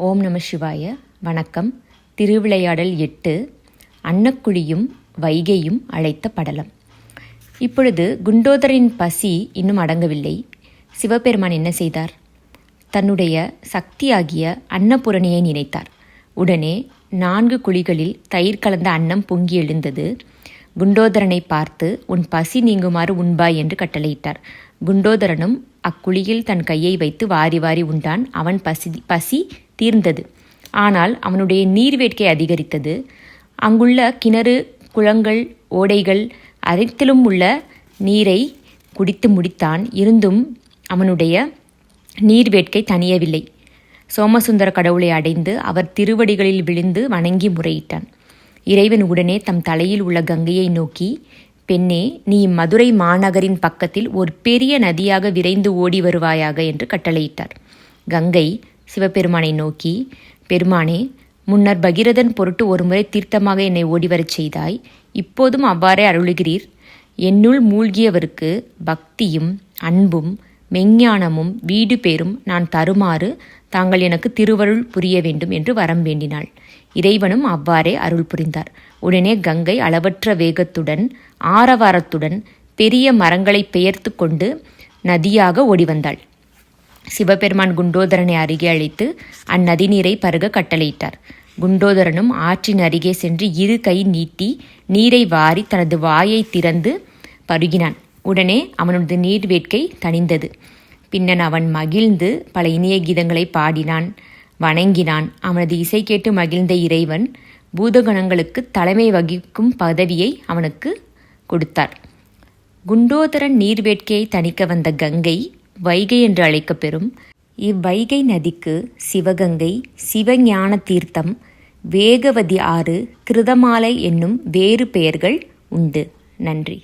ஓம் நம சிவாய. வணக்கம். திருவிளையாடல் எட்டு அன்னக்குழியும் வைகையும் அழைத்த படலம். இப்பொழுது குண்டோதரின் பசி இன்னும் அடங்கவில்லை. சிவபெருமான் என்ன செய்தார்? தன்னுடைய சக்தியாகிய அன்னபூரணியை நினைத்தார். உடனே நான்கு குழிகளில் தயிர் கலந்த அன்னம் பொங்கி எழுந்தது. குண்டோதரனை பார்த்து உன் பசி நீங்குமாறு உண்பாய் என்று கட்டளையிட்டார். குண்டோதரனும் அக்குழியில் தன் கையை வைத்து வாரி வாரி உண்டான். அவன் பசி பசி தீர்ந்தது. ஆனால் அவனுடைய நீர் வேட்கை அதிகரித்தது. அங்குள்ள கிணறு குளங்கள் ஓடைகள் அனைத்திலும் உள்ள நீரை குடித்து முடித்தான். இருந்தும் அவனுடைய நீர் வேட்கை தணியவில்லை. சோமசுந்தர கடவுளை அடைந்து அவர் திருவடிகளில் விழுந்து வணங்கி முறையிட்டான். இறைவன் உடனே தம் தலையில் உள்ள கங்கையை நோக்கி பெண்ணே நீ மதுரை மாநகரின் பக்கத்தில் ஒரு பெரிய நதியாக விரைந்து ஓடி வருவாயாக என்று கட்டளையிட்டார். கங்கை சிவபெருமானை நோக்கி பெருமானே முன்னர் பகிரதன் பொருட்டு ஒருமுறை தீர்த்தமாக என்னை ஓடிவரச் செய்தாய். இப்போதும் அவ்வாறே அருளுகிறீர். என்னுள் மூழ்கியவருக்கு பக்தியும் அன்பும் மெஞ்ஞானமும் வீடு பேரும் நான் தருமாறு தாங்கள் எனக்கு திருவருள் புரிய வேண்டும் என்று வரம் வேண்டினாள். இறைவனும் அவ்வாறே அருள் புரிந்தார். உடனே கங்கை அளவற்ற வேகத்துடன் ஆரவாரத்துடன் பெரிய மரங்களை பெயர்த்து கொண்டு நதியாக ஓடி வந்தாள் சிவபெருமான் குண்டோதரனை அருகே அழைத்து அந்நதி நீரை பருக கட்டளையிட்டார். குண்டோதரனும் ஆற்றின் அருகே சென்று இரு கை நீட்டி நீரை வாரி தனது வாயை திறந்து பருகினான். உடனே அவனது நீர் வேட்கை தணிந்தது. பின்னன் அவன் மகிழ்ந்து பல இனிய கீதங்களை பாடினான் வணங்கினான். அவனது இசை கேட்டு மகிழ்ந்த இறைவன் பூதகணங்களுக்கு தலைமை வகிக்கும் பதவியை அவனுக்கு கொடுத்தார். குண்டோதரன் நீர்வேட்கையை தணிக்க வந்த கங்கை வைகை என்று அழைக்கப்பெறும் இவ்வைகை நதிக்கு சிவகங்கை சிவஞான தீர்த்தம் வேகவதி ஆறு கிருதமாலை என்னும் வேறு பெயர்கள் உண்டு. நன்றி.